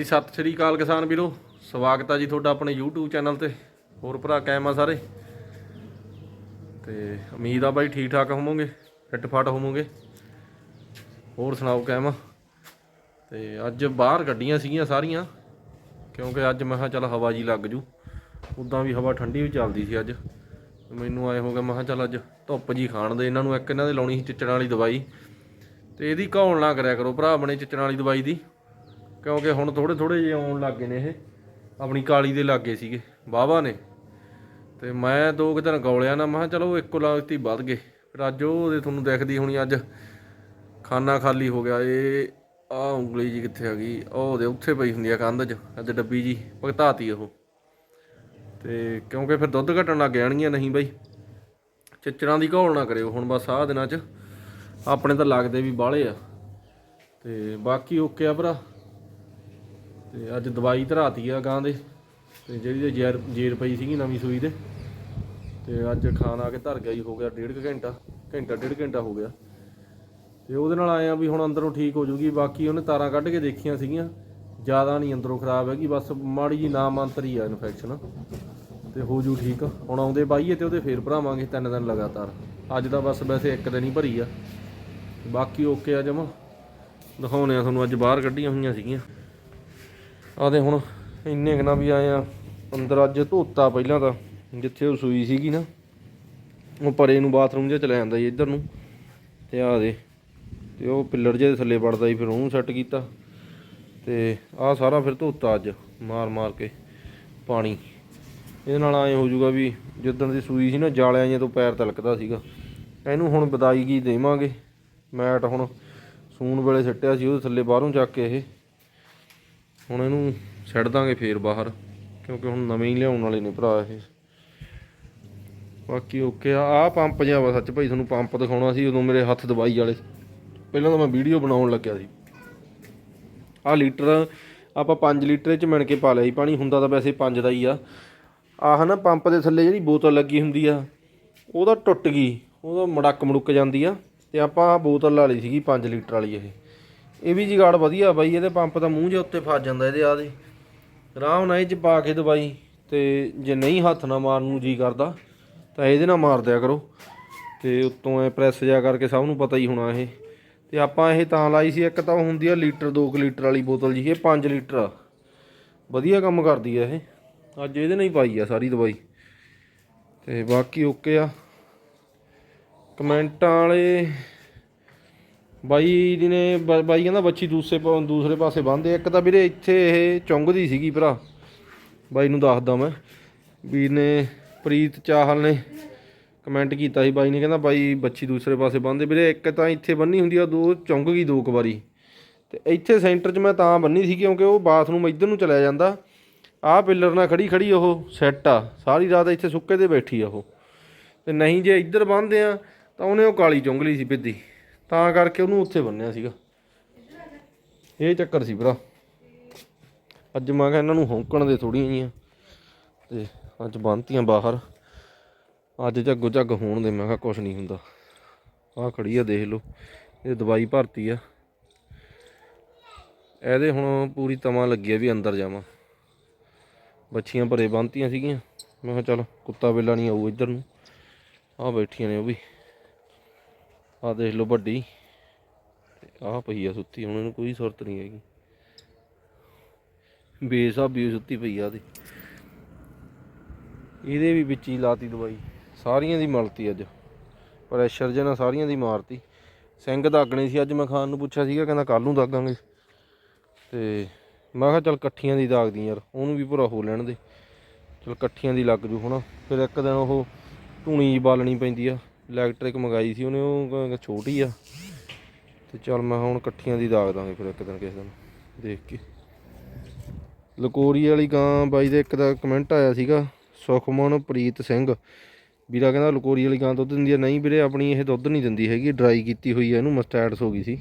ਹਾਂਜੀ, ਸਤਿ ਸ਼੍ਰੀ ਅਕਾਲ ਕਿਸਾਨ ਵੀਰੋ। ਸਵਾਗਤ ਆ ਜੀ ਤੁਹਾਡਾ ਆਪਣੇ YouTube ਚੈਨਲ ਤੇ। ਹੋਰ ਭਰਾ ਕਾਇਮ ਆ ਸਾਰੇ? ਤੇ ਉਮੀਦ ਆ ਬਾਈ ਠੀਕ ਠਾਕ ਹੋਵੋਗੇ ਫਿੱਟ ਫਾਟ ਹੋਵੋਗੇ। ਹੋਰ ਸੁਣਾਓ ਕਾਇਮ? ਆ ਤੇ ਅੱਜ ਬਾਹਰ ਗੱਡੀਆਂ ਸੀਗੀਆਂ ਸਾਰੀਆਂ, ਕਿਉਂਕਿ ਅੱਜ ਮੈਂ ਕਿਹਾ ਚੱਲ ਹਵਾ ਜੀ ਲੱਗ ਜੂ। ਉਦਾਂ ਵੀ ਹਵਾ ਠੰਡੀ ਵੀ ਚੱਲਦੀ ਸੀ ਅੱਜ। ਮੈਨੂੰ ਆਏ ਹੋ ਗਿਆ ਮੈਂ ਕਿਹਾ ਚੱਲ ਅੱਜ ਧੁੱਪ ਜੀ ਖਾਣ ਦੇ, ਇਹਨਾਂ ਨੂੰ ਇੱਕ ਇਹਨਾਂ ਦੇ ਲਾਉਣੀ ਸੀ ਚਿੱਚੜਾਂ ਵਾਲੀ ਦਵਾਈ। ਤੇ ਇਹਦੀ ਘੌਲ ਨਾ ਕਰਿਆ ਕਰੋ ਭਰਾ ਆਪਣੇ ਚਿੱਚੜਾਂ ਵਾਲੀ ਦਵਾਈ ਦੀ। ਕਿਉਂਕਿ ਹੁਣ ਥੋੜੇ ਥੋੜੇ ਜਿਹੇ ਆਉਣ ਲੱਗ ਗਏ ਨੇ ਇਹ। ਆਪਣੀ ਕਾਲੀ ਦੇ ਲਾਗੇ ਸੀਗੇ ਬਾਬਾ ਨੇ। ਤੇ ਮੈਂ ਦੋ ਕੁ ਦਿਨ ਗੌਲਿਆ ਨਾ, ਮੈਂ ਕਿਹਾ ਚਲੋ ਇੱਕੋ ਲਾਗਤੀ ਵੱਧ ਗਏ। ਫਿਰ ਅੱਜ ਉਹਦੇ ਤੁਹਾਨੂੰ ਦਿਖਦੀ ਹੋਣੀ ਅੱਜ। ਖਾਨਾ ਖਾਲੀ ਹੋ ਗਿਆ। ਇਹ ਆ ਉਂਗਲੀ ਜੀ ਕਿੱਥੇ ਆ ਗਈ? ਉਹ ਉਹਦੇ ਉੱਥੇ ਪਈ ਹੁੰਦੀ ਆ ਕੰਧ 'ਚ, ਅੱਜ ਡੱਬੀ ਜੀ ਭਗਤਾਤੀ ਉਹ। ਤੇ ਕਿਉਂਕਿ ਫਿਰ ਦੁੱਧ ਘਟਣ ਲੱਗ ਜਾਣਗੀਆਂ ਨਹੀਂ ਬਈ। ਚਿੱਚੜਾਂ ਦੀ ਘੋਲ ਨਾ ਕਰਿਓ ਹੁਣ ਬਸ ਆਹ ਦਿਨਾਂ 'ਚ। ਆਪਣੇ ਤਾਂ ਲੱਗਦੇ ਵੀ ਬਾਹਲੇ ਆ। ਤੇ ਬਾਕੀ ਓਕੇ ਆ ਭਰਾ। ਤੇ ਅੱਜ ਦਵਾਈ ਧਰਾਤੀ ਆ ਗਾਂ ਦੇ, ਤੇ ਜਿਹੜੀ ਤੇ ਜੇਰ ਜੇਰ ਪਈ ਸੀਗੀ ਨਵੀਂ ਸੂਈ ਦੇ ਤੇ ਅੱਜ ਖਾਣ ਆ ਕੇ ਧਰ ਗਿਆ ਜੀ, ਹੋ ਗਿਆ ਡੇਢ ਕੁ ਘੰਟਾ ਘੰਟਾ, ਡੇਢ ਘੰਟਾ ਹੋ ਗਿਆ। ਤੇ ਉਹਦੇ ਨਾਲ ਆਏ ਆ ਵੀ ਹੁਣ ਅੰਦਰੋਂ ਠੀਕ ਹੋ ਜੂਗੀ, ਬਾਕੀ ਉਹਨੇ ਤਾਰਾਂ ਕੱਢ ਕੇ ਦੇਖੀਆਂ ਸੀਗੀਆਂ, ਜ਼ਿਆਦਾ ਨਹੀਂ ਅੰਦਰੋਂ ਖਰਾਬ ਹੈਗੀ, ਬਸ ਮਾੜੀ ਜੀ ਨਾ ਮੰਤਰੀ ਆ ਇਨਫੈਕਸ਼ਨ ਤੇ ਹੋ ਜੂ ਠੀਕ, ਹੁਣ ਆਉਂਦੇ ਬਾਈਏ ਤੇ ਉਹਦੇ ਫੇਰ ਭਰਾਵਾਂਗੇ ਤਿੰਨ ਦਿਨ ਲਗਾਤਾਰ। ਅੱਜ ਦਾ ਬਸ ਵੈਸੇ ਇੱਕ ਦਿਨ ਹੀ ਭਰੀ ਆ। ਬਾਕੀ ਓਕੇ ਆ ਜਮਾ। ਦਿਖਾਉਣੇ ਆ ਤੁਹਾਨੂੰ ਅੱਜ ਬਾਹਰ ਕੱਢੀਆਂ ਹੋਈਆਂ ਸੀਗੀਆਂ। ਆਦੇ ਹੁਣ ਇੰਨੇ ਕੁ ਵੀ ਆਏ ਆ, ਅੰਦਰ ਅੱਜ ਧੋਤਾ ਪਹਿਲਾਂ ਤਾਂ, ਜਿੱਥੇ ਉਹ ਸੂਈ ਸੀਗੀ ਨਾ, ਉਹ ਪਰੇ ਨੂੰ ਬਾਥਰੂਮ ਜਿਹਾ ਚਲਾ ਜਾਂਦਾ ਜੀ ਇੱਧਰ ਨੂੰ, ਤੇ ਆ ਦੇ ਤੇ ਉਹ ਪਿੱਲਰ ਜਿਹੇ ਥੱਲੇ ਵੜਦਾ ਜੀ ਫਿਰ ਉਹਨੂੰ ਸੈੱਟ ਕੀਤਾ, ਤੇ ਆਹ ਸਾਰਾ ਫਿਰ ਧੋਤਾ ਅੱਜ, ਮਾਰ ਮਾਰ ਕੇ ਪਾਣੀ। ਇਹਦੇ ਨਾਲ ਐ ਹੋ ਜਾਊਗਾ ਵੀ ਜਿੱਦਣ ਦੀ ਸੂਈ ਸੀ ਨਾ, ਜਾਲਿਆਂ ਜਿਹਾ ਤੋਂ ਪੈਰ ਤਲਕਦਾ ਸੀਗਾ। ਇਹਨੂੰ ਹੁਣ ਬਦਾਈ ਕੀ ਦੇਵਾਂਗੇ? ਮੈਟ ਹੁਣ ਸੂਣ ਵੇਲੇ ਸਿੱਟਿਆ ਸੀ, ਉਹਦੇ ਥੱਲੇ ਬਾਹਰੋਂ ਚੱਕ ਕੇ ਇਹ। ਹੁਣ ਇਹਨੂੰ ਛੱਡ ਦਾਂਗੇ ਫੇਰ ਬਾਹਰ, ਕਿਉਂਕਿ ਹੁਣ ਨਵੇਂ ਹੀ ਲਿਆਉਣ ਵਾਲੇ ਨੇ ਭਰਾ ਇਹ। ਬਾਕੀ ਓਕੇ ਆ, ਆਹ ਪੰਪ ਜਿਹਾ ਵਾ ਸੱਚ ਭਾਈ, ਤੁਹਾਨੂੰ ਪੰਪ ਦਿਖਾਉਣਾ ਸੀ ਉਦੋਂ ਮੇਰੇ ਹੱਥ ਦਵਾਈ ਵਾਲੇ। ਪਹਿਲਾਂ ਤਾਂ ਮੈਂ ਵੀਡੀਓ ਬਣਾਉਣ ਲੱਗਿਆ ਸੀ। ਆਹ ਲੀਟਰ, ਆਪਾਂ 5 ਲੀਟਰ ਚ ਮਿਣ ਕੇ ਪਾ ਲਿਆ ਸੀ। ਪਾਣੀ ਹੁੰਦਾ ਤਾਂ ਵੈਸੇ 5 ਦਾ ਹੀ ਆ। ਆਹ ਨਾ ਪੰਪ ਦੇ ਥੱਲੇ ਜਿਹੜੀ ਬੋਤਲ ਲੱਗੀ ਹੁੰਦੀ ਆ, ਉਹਦਾ ਟੁੱਟ ਗਈ, ਉਹਦਾ ਮੜਕ ਮੜੁੱਕ ਜਾਂਦੀ ਆ। ਤੇ ਆਪਾਂ ਆਹ ਬੋਤਲ ਲਾ ਲਈ ਸੀਗੀ 5 ਲੀਟਰ ਵਾਲੀ ਇਹ। ਇਹ ਵੀ ਜਗਾੜ ਵਧੀਆ ਬਾਈ, ਇਹਦੇ ਪੰਪ ਦਾ ਮੂੰਹ ਜਿਹਾ ਉੱਤੇ ਫਸ ਜਾਂਦਾ ਇਹਦੇ ਆ ਦੇ। ਆਰਾਮ ਨਾਲ ਇਹ ਚ ਪਾ ਕੇ ਦਵਾਈ ਤੇ ਜੇ ਨਹੀਂ ਹੱਥ ਨਾਲ ਮਾਰਨ ਨੂੰ ਜੀ ਕਰਦਾ, ਤਾਂ ਇਹਦੇ ਨਾਲ ਮਾਰ ਦਿਆ ਕਰੋ। ਤੇ ਉੱਤੋਂ ਐ ਪ੍ਰੈਸ ਜਿਆ ਕਰਕੇ ਸਭ ਨੂੰ ਪਤਾ ਹੀ ਹੋਣਾ ਇਹ। ਤੇ ਆਪਾਂ ਇਹ ਤਾਂ ਲਾਈ ਸੀ, ਇੱਕ ਤਾਂ ਉਹ ਹੁੰਦੀ ਆ ਲੀਟਰ 2 ਲੀਟਰ ਵਾਲੀ ਬੋਤਲ ਜੀ ਇਹ 5 ਲੀਟਰ ਆ। ਵਧੀਆ ਕੰਮ ਕਰਦੀ ਆ ਇਹ। ਅੱਜ ਇਹਦੇ ਨਾਲ ਹੀ ਪਾਈ ਆ ਸਾਰੀ ਦਵਾਈ। ਤੇ ਬਾਕੀ ਓਕੇ ਆ। ਕਮੈਂਟਾਂ ਵਾਲੇ ਬਾਈ ਜੀ ਨੇ ਬ- ਬਾਈ ਕਹਿੰਦਾ ਬੱਚੀ ਦੂਸਰੇ ਪਾ- ਦੂਸਰੇ ਪਾਸੇ ਬੰਨਦੇ ਇੱਕ ਤਾਂ ਵੀਰੇ ਇੱਥੇ ਇਹ ਚੁੰਗਦੀ ਸੀਗੀ ਭਰਾ। ਬਾਈ ਨੂੰ ਦੱਸਦਾ ਮੈਂ। ਵੀਰ ਨੇ ਪ੍ਰੀਤ ਚਾਹਲ ਨੇ ਕਮੈਂਟ ਕੀਤਾ ਸੀ। ਬਾਈ ਨੇ ਕਹਿੰਦਾ ਬਾਈ ਬੱਚੀ ਦੂਸਰੇ ਪਾਸੇ ਬੰਨਦੇ। ਵੀਰੇ ਇੱਕ ਤਾਂ ਇੱਥੇ ਬੰਨੀ ਹੁੰਦੀ ਆ, ਦੋ ਚੁੰਗ ਗਈ ਦੋ ਕੁ ਵਾਰੀ। ਤੇ ਇੱਥੇ ਸੈਂਟਰ 'ਚ ਮੈਂ ਤਾਂ ਬੰਨੀ ਸੀ ਕਿਉਂਕਿ ਉਹ ਬਾਥਰੂਮ ਇੱਧਰ ਨੂੰ ਚਲਿਆ ਜਾਂਦਾ। ਆਹ ਪਿੱਲਰ ਨਾਲ ਖੜੀ ਖੜੀ ਉਹ ਸੈੱਟ ਆ। ਸਾਰੀ ਰਾਤ ਇੱਥੇ ਸੁੱਕੇ ਤੇ ਬੈਠੀ ਆ ਉਹ। ਤੇ ਨਹੀਂ ਜੇ ਇੱਧਰ ਬੰਨਦੇ ਆ, ਤਾਂ ਉਹਨੇ ਉਹ ਕਾਲੀ ਚੁੰਗਲੀ ਸੀ ਬਿੱਦੀ ਤਾਂ ਕਰਕੇ ਉਹਨੂੰ ਉੱਥੇ ਬੰਨਿਆ ਸੀਗਾ। ਇਹ ਚੱਕਰ ਸੀ ਭਰਾ। ਅੱਜ ਮੈਂ ਕਿਹਾ ਇਹਨਾਂ ਨੂੰ ਹੌਂਕਣ ਦੇ ਥੋੜੀਆਂ ਜੀਆਂ ਤੇ ਅੱਜ ਬੰਨਤੀਆਂ ਬਾਹਰ। ਅੱਜ ਝੱਗੋ ਝੱਗ ਹੋਣ ਦੇ ਮੈਂ ਕਿਹਾ ਕੁਛ ਨਹੀਂ ਹੁੰਦਾ। ਆਹ ਖੜੀ ਆ ਦੇਖ ਲਓ। ਇਹ ਦਵਾਈ ਭਰਤੀ ਆ। ਇਹਦੇ ਹੁਣ ਪੂਰੀ ਤਮਾ ਲੱਗੀ ਆ ਵੀ ਅੰਦਰ ਜਾਵਾਂ। ਬੱਚੀਆਂ ਭਰੇ ਬੰਨਤੀਆਂ ਸੀਗੀਆਂ। ਮੈਂ ਕਿਹਾ ਚੱਲ ਕੁੱਤਾ ਵੇਲਾ ਨਹੀਂ ਆਊ ਇੱਧਰ ਨੂੰ। ਆਹ ਬੈਠੀਆਂ ਨੇ ਉਹ ਵੀ। ਆਹ ਦੇਖ ਲਓ ਵੱਡੀ। ਆਹ ਪਈ ਆ ਸੁੱਤੀ, ਹੁਣ ਇਹਨੂੰ ਕੋਈ ਸੁਰਤ ਨਹੀਂ ਹੈਗੀ। ਬੇਸਾਬੀ ਸੁੱਤੀ ਪਈ ਆ ਤੇ ਇਹਦੇ ਵੀ ਵਿੱਚ ਹੀ ਲਾਤੀ ਦਵਾਈ। ਸਾਰੀਆਂ ਦੀ ਮਲਤੀ ਅੱਜ। ਪ੍ਰੈਸ਼ਰ ਜਨਾ ਸਾਰੀਆਂ ਦੀ ਮਾਰਤੀ। ਸਿੰਘ ਦਾਗਣੇ ਸੀ, ਅੱਜ ਮੈਂ ਖਾਨ ਨੂੰ ਪੁੱਛਿਆ ਸੀਗਾ, ਕਹਿੰਦਾ ਕੱਲ ਨੂੰ ਦਾਗਾਂਗੇ। ਤੇ ਮੈਂ ਕਿਹਾ ਚੱਲ ਇਕੱਠੀਆਂ ਦੀ ਦਾਗਦੀ ਯਾਰ, ਉਹਨੂੰ ਵੀ ਭਰਾ ਹੋ ਲੈਣ ਦੇ। ਚਲ ਇਕੱਠੀਆਂ ਦੀ ਲੱਗ ਜੂ ਹੁਣ। ਫਿਰ ਇੱਕ ਦਿਨ ਉਹ ਧੂਣੀ ਜੀ ਬਾਲਣੀ ਪੈਂਦੀ ਆ। ਇਲੈਕਟ੍ਰਿਕ ਮੰਗਾਈ ਸੀ, ਉਹਨੇ ਉਹ ਕਹਿੰਦਾ ਛੋਟੀ ਆ। ਤੇ ਚਲ ਮੈਂ ਹੁਣ ਇਕੱਠੀਆਂ ਦੀ ਦਾਗ ਦਾਂਗੇ ਫਿਰ ਇੱਕ ਦਿਨ ਕਿਸੇ ਦਿਨ, ਦੇਖ ਕੇ। ਲਕੋਰੀ ਵਾਲੀ ਗਾਂ ਬਾਈ ਦੇ ਇੱਕ ਦਾ ਕਮੈਂਟ ਆਇਆ ਸੀਗਾ, ਸੁਖਮਨ ਪ੍ਰੀਤ ਸਿੰਘ। ਵੀਰਾ ਕਹਿੰਦਾ ਲਕੋਰੀ ਵਾਲੀ ਗਾਂ ਦੁੱਧ ਦਿੰਦੀ ਹੈ ਨਹੀਂ ਵੀਰੇ, ਆਪਣੀ ਇਹ ਦੁੱਧ ਨਹੀਂ ਦਿੰਦੀ ਹੈਗੀ ਡਰਾਈ ਕੀਤੀ ਹੋਈ ਆ, ਇਹਨੂੰ ਮਸਟੈਟਸ ਹੋ ਗਈ ਸੀ।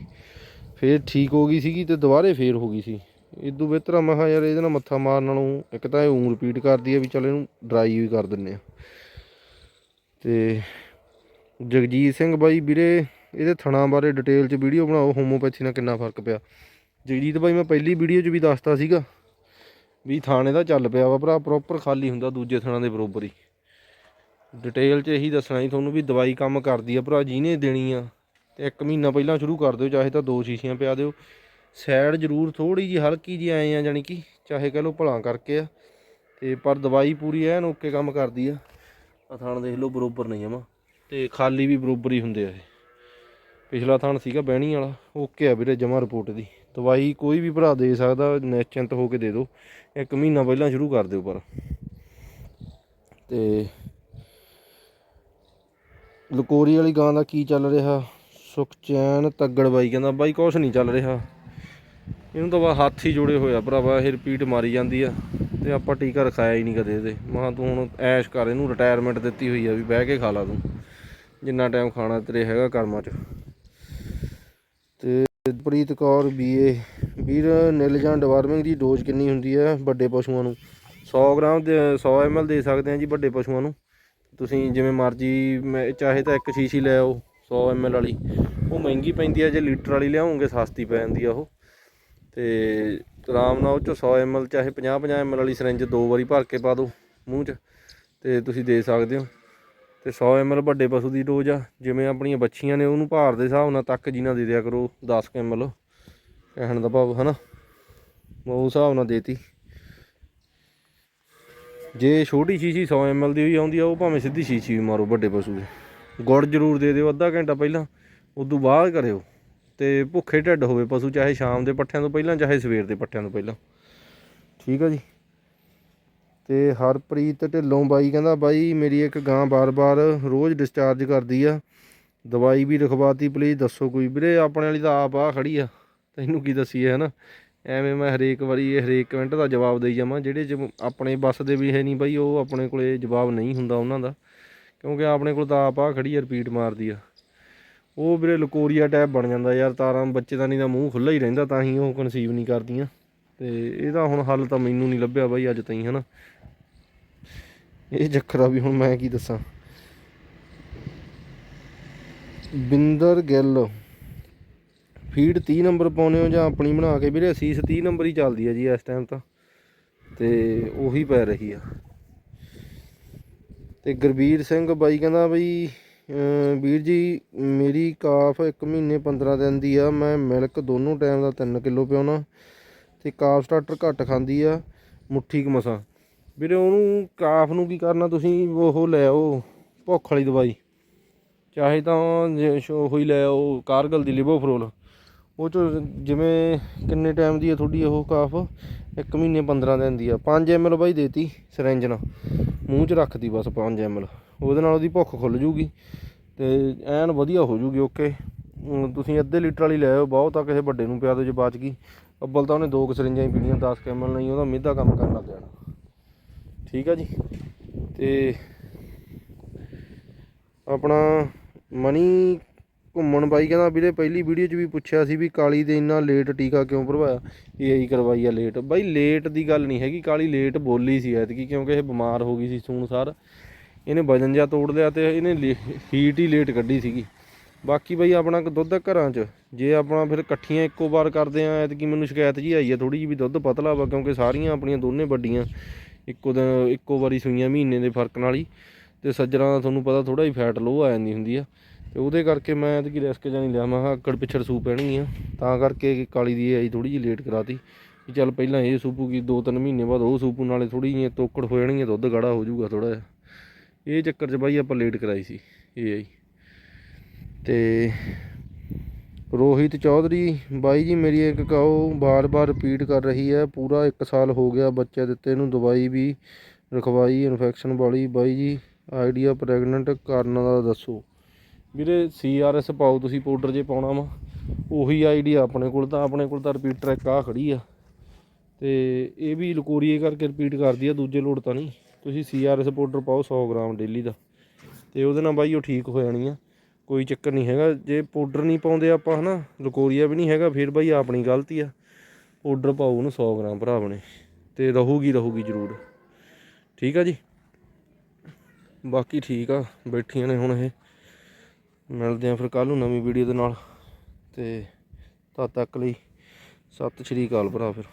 ਫੇਰ ਠੀਕ ਹੋ ਗਈ ਸੀਗੀ ਤੇ ਦੁਬਾਰੇ ਫੇਰ ਹੋ ਗਈ ਸੀ। ਇਦੋਂ ਬਿਹਤਰ ਮੈਂ ਕਿਹਾ ਯਾਰ ਇਹਦੇ ਨਾਲ ਮੱਥਾ ਮਾਰਨ ਨਾਲੋਂ ਇੱਕ ਤਾਂ ਇਹ ਉਂ ਰਿਪੀਟ ਕਰਦੀ ਹੈ ਵੀ ਚੱਲ ਇਹਨੂੰ ਡਰਾਈ ਵੀ ਕਰ ਦਿੰਨੇ ਆ। ਤੇ ਜਗਜੀਤ ਸਿੰਘ ਬਾਈ ਵੀਰੇ, ਇਹਦੇ ਥਣਾ ਬਾਰੇ ਡਿਟੇਲ ਚ ਵੀਡੀਓ ਬਣਾਓ ਹੋਮੋਪੈਥੀ ਨਾਲ ਕਿੰਨਾ ਫ਼ਰਕ ਪਿਆ। ਜਗਜੀਤ ਬਾਈ, ਮੈਂ ਪਹਿਲੀ ਵੀਡੀਓ 'ਚ ਵੀ ਦੱਸਤਾ ਸੀਗਾ ਵੀ ਥਾਣੇ ਦਾ ਚੱਲ ਪਿਆ ਵਾ ਭਰਾ ਪ੍ਰੋਪਰ ਖਾਲੀ ਹੁੰਦਾ ਦੂਜੇ ਥਾਣਾ ਦੇ ਬਰੋਬਰ ਹੀ। ਡਿਟੇਲ 'ਚ ਇਹੀ ਦੱਸਣਾ ਜੀ ਤੁਹਾਨੂੰ ਵੀ ਦਵਾਈ ਕੰਮ ਕਰਦੀ ਆ ਭਰਾ, ਜਿਹਨੇ ਦੇਣੀ ਆ, ਤੇ ਇੱਕ ਮਹੀਨਾ ਪਹਿਲਾਂ ਸ਼ੁਰੂ ਕਰ ਦਿਓ, ਚਾਹੇ ਤਾਂ ਦੋ ਸ਼ੀਸ਼ੀਆਂ ਪਿਆ ਦਿਓ। ਸਾਈਡ ਜ਼ਰੂਰ ਥੋੜੀ ਜੀ ਹਲਕੀ ਜੀ ਆਏ ਆ ਜਾਨੀ ਕਿ ਚਾਹੇ ਕਹ ਲਓ ਭਲਾ ਕਰਕੇ ਆ। ਤੇ ਪਰ ਦਵਾਈ ਪੂਰੀ ਐਨ ਓਕੇ ਕੰਮ ਕਰਦੀ ਆ। ਆ ਥਾਣ ਦੇਖ ਲਓ, ਬਰੋਬਰ ਨਹੀਂ ਜਮਾ ਤੇ ਖਾਲੀ ਵੀ ਬਰੋਬਰ ਹੀ ਹੁੰਦੇ ਆ ਇਹ। ਪਿਛਲਾ ਥਾਣ ਸੀਗਾ ਬਹਿਣੀ ਵਾਲਾ ਓਕੇ ਆ ਵੀਰੇ ਜਮਾ ਰਿਪੋਰਟ ਦੀ। ਦਵਾਈ ਕੋਈ ਵੀ ਭਰਾ ਦੇ ਸਕਦਾ, ਨਿਸ਼ਚਿੰਤ ਹੋ ਕੇ ਦੇ ਦਿਓ। ਇੱਕ ਮਹੀਨਾ ਪਹਿਲਾਂ ਸ਼ੁਰੂ ਕਰ ਦਿਓ ਪਰ। ਤੇ ਲਕੋਰੀ ਵਾਲੀ ਗਾਂ ਦਾ ਕੀ ਚੱਲ ਰਿਹਾ? ਸੁਖਚੈਨ ਤੱਗੜ ਬਾਈ ਕਹਿੰਦਾ, ਬਾਈ ਕੁਛ ਨਹੀਂ ਚੱਲ ਰਿਹਾ। ਇਹਨੂੰ ਤਾਂ ਬਸ ਹੱਥ ਹੀ ਜੋੜੇ ਹੋਇਆ ਭਰਾਵਾ, ਇਹ ਰਿਪੀਟ ਮਾਰੀ ਜਾਂਦੀ ਆ। ਤੇ ਆਪਾਂ ਟੀਕਾ ਰਖਾਇਆ ਹੀ ਨਹੀਂ ਕਦੇ ਇਹਦੇ। ਮਹਾਂ ਤੂੰ ਹੁਣ ਐਸ਼ ਕਰ, ਇਹਨੂੰ ਰਿਟਾਇਰਮੈਂਟ ਦਿੱਤੀ ਹੋਈ ਆ ਵੀ ਬਹਿ ਕੇ ਖਾ ਲਾ ਤੂੰ। ਜਿੰਨਾ ਟਾਈਮ ਖਾਣਾ ਤੇਰੇ ਹੈਗਾ ਕਰਮਾਂ 'ਚ। ਤੇ ਪ੍ਰੀਤ ਕੌਰ ਬੀਏ ਵੀਰ, ਨਿਲ ਜਾਂ ਡਵਾਰਮਿੰਗ ਦੀ ਡੋਜ਼ ਕਿੰਨੀ ਹੁੰਦੀ ਹੈ ਵੱਡੇ ਪਸ਼ੂਆਂ ਨੂੰ? 100 ਗ੍ਰਾਮ ਦੇ 100 ml ਦੇ ਸਕਦੇ ਆ ਜੀ ਵੱਡੇ ਪਸ਼ੂਆਂ ਨੂੰ। ਤੁਸੀਂ ਜਿਵੇਂ ਮਰਜ਼ੀ, ਮੈਂ- ਚਾਹੇ ਤਾਂ ਇੱਕ ਸ਼ੀਸ਼ੀ ਲੈ ਆਓ 100 ml ਵਾਲੀ। ਉਹ ਮਹਿੰਗੀ ਪੈਂਦੀ ਹੈ, ਜੇ ਲੀਟਰ ਵਾਲੀ ਲਿਆਉਂਗੇ ਸਸਤੀ ਪੈ ਜਾਂਦੀ ਆ ਉਹ। ਤੇ ਆਰਾਮ ਨਾਲ ਉਹ ਚੋਂ 100 ml, ਚਾਹੇ 50 50 ml ਵਾਲੀ ਸਿਰੰਜ ਦੋ ਵਾਰੀ ਭਰ ਕੇ ਪਾ ਦਿਓ ਮੂੰਹ 'ਚ, ਤੇ ਤੁਸੀਂ ਦੇ ਸਕਦੇ ਹੋ। ਤੇ 100 ml ਵੱਡੇ ਪਸ਼ੂ ਦੀ ਡੋਜ਼ ਆ, ਜਿਵੇਂ ਆਪਣੀਆਂ ਬੱਚੀਆਂ ਨੇ ਉਹਨੂੰ ਭਾਰ ਦੇ ਹਿਸਾਬ ਨਾਲ ਤੱਕ ਜੀ ਨਾਲ ਦੇ ਦਿਆ ਕਰੋ 10 ml ਕਹਿਣ ਦਾ ਭਾਵ, ਹਨਾ? ਮੈਂ ਉਸ ਹਿਸਾਬ ਨਾਲ ਦੇਤੀ। ਜੇ ਛੋਟੀ ਸ਼ੀਸ਼ੀ 100 ml ਦੀ ਹੋਈ ਆਉਂਦੀ ਆ, ਉਹ ਭਾਵੇਂ ਸਿੱਧੀ ਸ਼ੀਸ਼ੀ ਵੀ ਮਾਰੋ ਵੱਡੇ ਪਸ਼ੂ ਦੇ। ਗੁੜ ਜ਼ਰੂਰ ਦੇ ਦਿਓ, ਅੱਧਾ ਘੰਟਾ ਪਹਿਲਾਂ, ਉਦੋਂ ਬਾਅਦ ਕਰਿਓ। ਤੇ ਭੁੱਖੇ ਢਿੱਡ ਹੋਵੇ ਪਸ਼ੂ, ਚਾਹੇ ਸ਼ਾਮ ਦੇ ਪੱਠਿਆਂ ਤੋਂ ਪਹਿਲਾਂ, ਚਾਹੇ ਸਵੇਰ ਦੇ ਪੱਠਿਆਂ ਤੋਂ ਪਹਿਲਾਂ। ਠੀਕ ਆ ਜੀ? ਤੇ ਹਰਪ੍ਰੀਤ ਢਿੱਲੋਂ ਬਾਈ ਕਹਿੰਦਾ, ਬਾਈ, ਮੇਰੀ ਇੱਕ ਗਾਂ ਬਾਰ-ਬਾਰ ਰੋਜ਼ ਡਿਸਚਾਰਜ ਕਰਦੀ ਆ। ਦਵਾਈ ਵੀ ਰਖਵਾਤੀ ਪਲੀਜ਼ ਦੱਸੋ ਕੋਈ। ਵੀਰੇ, ਆਪਣੇ ਵਾਲੀ ਤਾਂ ਆਪ ਆ ਖੜੀ ਆ। ਤੈਨੂੰ ਕੀ ਦਸੀਏ, ਹਨਾ? ਐਵੇਂ ਮੈਂ ਹਰੇਕ ਵਾਰੀ ਇਹ ਹਰੇਕ ਕਮੈਂਟ ਦਾ ਜਵਾਬ ਦੇਈ ਜਾਵਾਂ। ਜਿਹੜੇ ਜ- ਆਪਣੇ ਬੱਸ ਦੇ ਵੀ ਹੈ ਨਹੀਂ ਬਾਈ, ਉਹ ਆਪਣੇ ਕੋਲੇ ਜਵਾਬ ਨਹੀਂ ਹੁੰਦਾ ਉਹਨਾਂ ਦਾ। ਕਿਉਂਕਿ ਆਪਣੇ ਕੋਲ ਤਾਂ ਆਪ ਆ ਖੜੀ ਆ ਰਿਪੀਟ ਮਾਰਦੀ ਆ। ਉਹ ਵੀਰੇ ਲਕੋਰੀਆ ਟੈਪ ਬਣ ਜਾਂਦਾ ਯਾਰ, ਤਾਰਾਂ ਬੱਚੇਦਾਨੀ ਦਾ ਮੂੰਹ ਖੁੱਲਾ ਹੀ ਰਹਿੰਦਾ, ਤਾਂ ਹੀ ਉਹ ਕਨਸੀਵ ਨਹੀਂ ਕਰਦੀਆਂ। ਤੇ ਇਹਦਾ ਹੁਣ ਹੱਲ ਤਾਂ ਮੈਨੂੰ ਨਹੀਂ ਲੱਭਿਆ ਬਾਈ ਅੱਜ ਤਾਈਂ, ਹਨਾ। ਇਹ ਚੱਕਰ ਵੀ ਹੁਣ ਮੈਂ ਕੀ ਦੱਸਾਂ। ਬਿੰਦਰ ਗਿੱਲ। ਫੀਡ 30 ਨੰਬਰ ਪਾਉਨੇ ਹੋ ਜਾਂ ਆਪਣੀ ਬਣਾ ਕੇ? ਵੀਰੇ ਅਸੀਸ 30 ਨੰਬਰ ਹੀ ਚੱਲਦੀ ਹੈ ਜੀ ਇਸ ਟਾਈਮ ਤਾਂ। ਤੇ ਉਹੀ ਪੈ ਰਹੀ ਆ। ਤੇ ਗੁਰਬੀਰ ਸਿੰਘ ਬਾਈ ਕਹਿੰਦਾ ਬਈ ਵੀਰ ਜੀ, ਮੇਰੀ ਕਾਫ 1 ਮਹੀਨੇ 15 ਦਿਨ ਦੀ ਆ। ਮੈਂ ਮਿਲਕ ਦੋਨੋਂ ਟਾਈਮ ਦਾ 3 ਕਿਲੋ ਪਿਉਣਾ। ਤੇ ਕਾਫ ਸਟਾਰਟਰ ਘੱਟ ਖਾਂਦੀ ਆ, ਮੁੱਠੀ ਕੁ ਮਸਾਂ। ਵੀਰੇ ਉਹਨੂੰ ਕਾਫ ਨੂੰ ਕੀ ਕਰਨਾ ਤੁਸੀਂ? ਉਹ ਲੈ ਆਓ, ਭੁੱਖ ਵਾਲੀ ਦਵਾਈ। ਚਾਹੇ ਤਾਂ ਜੇ ਸ਼ੋ ਹੋਈ ਲੈ ਆਓ, ਕਾਰਗਲ ਦੀ ਲਿਬੋਫਰੋਲ। ਉਹ ਚ ਜਿਵੇਂ ਕਿੰਨੇ ਟਾਈਮ ਦੀ ਆ ਤੁਹਾਡੀ ਉਹ ਕਾਫ? ਇੱਕ ਮਹੀਨੇ 15 ਦਿਨ ਦੀ ਆ। 5 ml ਬਾਈ ਦੇਤੀ ਸਿਰੰਜ ਨਾਲ। ਮੂੰਹ 'ਚ ਰੱਖਦੀ ਬਸ 5 ml ਉਹਦੇ ਨਾਲ ਉਹਦੀ ਭੁੱਖ ਖੁੱਲ ਜੂਗੀ ਤੇ ਐਨ ਵਧੀਆ ਹੋ ਜੂਗੀ, ਓਕੇ। ਤੁਸੀਂ ਅੱਧੇ ਲੀਟਰ ਵਾਲੀ ਲੈ ਆਓ, ਬਹੁਤ ਆ ਕਿਸੇ ਵੱਡੇ ਨੂੰ ਪਿਆ ਦਿਓ ਜੇ ਬਚ ਗਈ ਅੱਬਲ ਤਾਂ ਉਹਨੇ ਦੋ ਕੁ ਸਿਰੰਜਾਂ ਹੀ ਪੀਣੀਆਂ 10 ਕੈਮਲ ਨਹੀਂ, ਉਹਦਾ ਮਿੱਧਾ ਕੰਮ ਕਰਨ ਲੱਗ ਜਾਣਾ। ਠੀਕ ਆ ਜੀ? ਤੇ ਆਪਣਾ ਮਨੀ ਘੁੰਮਣ ਬਾਈ ਕਹਿੰਦਾ, ਵੀਰੇ ਪਹਿਲੀ ਵੀਡੀਓ 'ਚ ਵੀ ਪੁੱਛਿਆ ਸੀ ਵੀ ਕਾਲੀ ਦੇ ਇੰਨਾ ਲੇਟ ਟੀਕਾ ਕਿਉਂ ਭਰਵਾਇਆ? ਇਹ ਆਈ ਕਰਵਾਈ ਆ ਲੇਟ ਬਾਈ ਲੇਟ ਦੀ ਗੱਲ ਨਹੀਂ ਹੈਗੀ, ਕਾਲੀ ਲੇਟ ਬੋਲੀ ਸੀ ਐਤਕੀ, ਕਿਉਂਕਿ ਇਹ ਬਿਮਾਰ ਹੋ ਗਈ ਸੀ, ਸੂਣ ਸਾਰ। ਇਹਨੇ ਵਜਨ ਜਿਹਾ ਤੋੜ ਲਿਆ ਤੇ ਇਹਨੇ ਹੀਟ ਹੀ ਲੇਟ ਕੱਢੀ ਸੀਗੀ। ਬਾਕੀ ਬਾਈ ਆਪਣਾ ਕ- ਦੁੱਧ ਘਰਾਂ 'ਚ। ਜੇ ਆਪਣਾ ਫਿਰ ਇਕੱਠੀਆਂ ਇੱਕੋ ਵਾਰ ਕਰਦੇ ਆ, ਐਤਕੀ ਮੈਨੂੰ ਸ਼ਿਕਾਇਤ ਜੀ ਆਈ ਹੈ ਥੋੜੀ ਜਿਹੀ ਵੀ ਦੁੱਧ ਪਤਲਾ ਵਾ, ਕਿਉਂਕਿ ਸਾਰੀਆਂ ਆਪਣੀਆਂ ਦੋਨੇ ਵੱਡੀਆਂ। ਇੱਕੋ ਦਿਨ, ਇੱਕੋ ਵਾਰੀ ਸੂਈਆਂ ਮਹੀਨੇ ਦੇ ਫ਼ਰਕ ਨਾਲ ਹੀ। ਤੇ ਸੱਜਰਾਂ ਦਾ ਤੁਹਾਨੂੰ ਪਤਾ ਥੋੜਾ ਹੀ ਫੈਟ ਲੋ ਆ ਜਾਂਦੀ ਹੁੰਦੀ ਆ। ਤੇ ਉਹਦੇ ਕਰਕੇ ਮੈਂ ਐਤਕੀ ਰਿਸਕ ਜਾਂ ਨਹੀਂ ਲਿਆ, ਮੈਂ ਕਿਹਾ ਅੱਕੜ ਪਿੱਛੜ ਸੂ ਪੈਣਗੀਆਂ ਤਾਂ ਕਰਕੇ ਕਾਲੀ ਦੀ ਆਈ ਥੋੜੀ ਜਿਹੀ ਲੇਟ ਕਰਾਤੀ। ਵੀ ਚੱਲ ਪਹਿਲਾਂ ਇਹ ਸੂਪੂਗੀ ਦੋ ਤਿੰਨ ਮਹੀਨੇ ਬਾਅਦ ਉਹ ਸੂਪੂ ਨਾਲੇ ਥੋੜੀ ਜਿਹੀ ਤੋਕੜ ਹੋ ਜਾਣਗੀਆਂ ਦੁੱਧ ਗਾੜਾ ਹੋ ਜਾਊਗਾ ਥੋੜਾ ਜਿਹਾ। ਇਹ ਚੱਕਰ 'ਚ ਬਾਈ ਆਪਾਂ ਲੇਟ ਕਰਾਈ ਸੀ, ਇਹ ਆਈ। ਤੇ ਰੋਹਿਤ ਚੌਧਰੀ, ਬਾਈ ਜੀ ਮੇਰੀ ਇੱਕ ਕਾਓ ਬਾਰ-ਬਾਰ ਰਿਪੀਟ ਕਰ ਰਹੀ ਹੈ, ਪੂਰਾ 1 ਸਾਲ ਹੋ ਗਿਆ ਬੱਚੇ ਦਿੱਤੇ ਨੂੰ ਦਵਾਈ ਵੀ ਰਖਵਾਈ ਇਨਫੈਕਸ਼ਨ ਵਾਲੀ। ਬਾਈ ਜੀ ਆਈਡੀਆ ਪ੍ਰੈਗਨੈਂਟ ਕਰਨ ਦਾ ਦੱਸੋ। ਵੀਰੇ ਸੀਆਰਐਸ ਪਾਓ ਤੁਸੀਂ ਪਾਊਡਰ ਜੇ ਪਾਉਣਾ ਵਾ। ਉਹੀ ਆਈਡੀਆ ਆਪਣੇ ਕੋਲ ਤਾਂ, ਆਪਣੇ ਕੋਲ ਤਾਂ ਰਿਪੀਟ ਟਰੈਕ ਆ ਖੜੀ ਆ। ਤੇ ਇਹ ਵੀ ਲਕੋਰੀਏ ਕਰਕੇ ਰਿਪੀਟ ਕਰਦੀ ਆ, ਦੂਜੇ ਲੋੜ ਤਾਂ ਨਹੀਂ। ਤੁਸੀਂ ਸੀਆਰਐਸ ਪਾਊਡਰ ਪਾਓ 100 ਗ੍ਰਾਮ ਡੇਲੀ ਦਾ। ਤੇ ਉਹਦੇ ਨਾਲ ਬਾਈ ਉਹ ਠੀਕ ਹੋ ਜਾਣੀ ਆ। ਕੋਈ ਚੱਕਰ ਨਹੀਂ ਹੈਗਾ। ਜੇ ਪਾਊਡਰ ਨਹੀਂ ਪਾਉਂਦੇ ਆਪਾਂ ਹਨਾ, ਲਕੋਰੀਆ ਵੀ ਨਹੀਂ ਹੈਗਾ, ਫਿਰ ਬਾਈ ਆਪਣੀ ਗਲਤੀ ਆ। ਪਾਊਡਰ ਪਾਓ ਉਹਨੂੰ 100 ਗ੍ਰਾਮ ਭਰਾ ਬਣੇ ਤੇ ਰਹੂਗੀ ਰਹੂਗੀ ਜ਼ਰੂਰ। ਠੀਕ ਆ ਜੀ? ਬਾਕੀ ਠੀਕ ਆ, ਬੈਠੀਆਂ ਨੇ ਹੁਣ ਇਹ। ਮਿਲਦੇ ਆ ਫਿਰ ਕੱਲ ਨੂੰ ਨਵੀਂ ਵੀਡੀਓ ਦੇ ਨਾਲ। ਤੇ ਤਦ ਤੱਕ ਲਈ ਸਤਿ ਸ਼੍ਰੀ ਅਕਾਲ ਭਰਾ ਫਿਰ।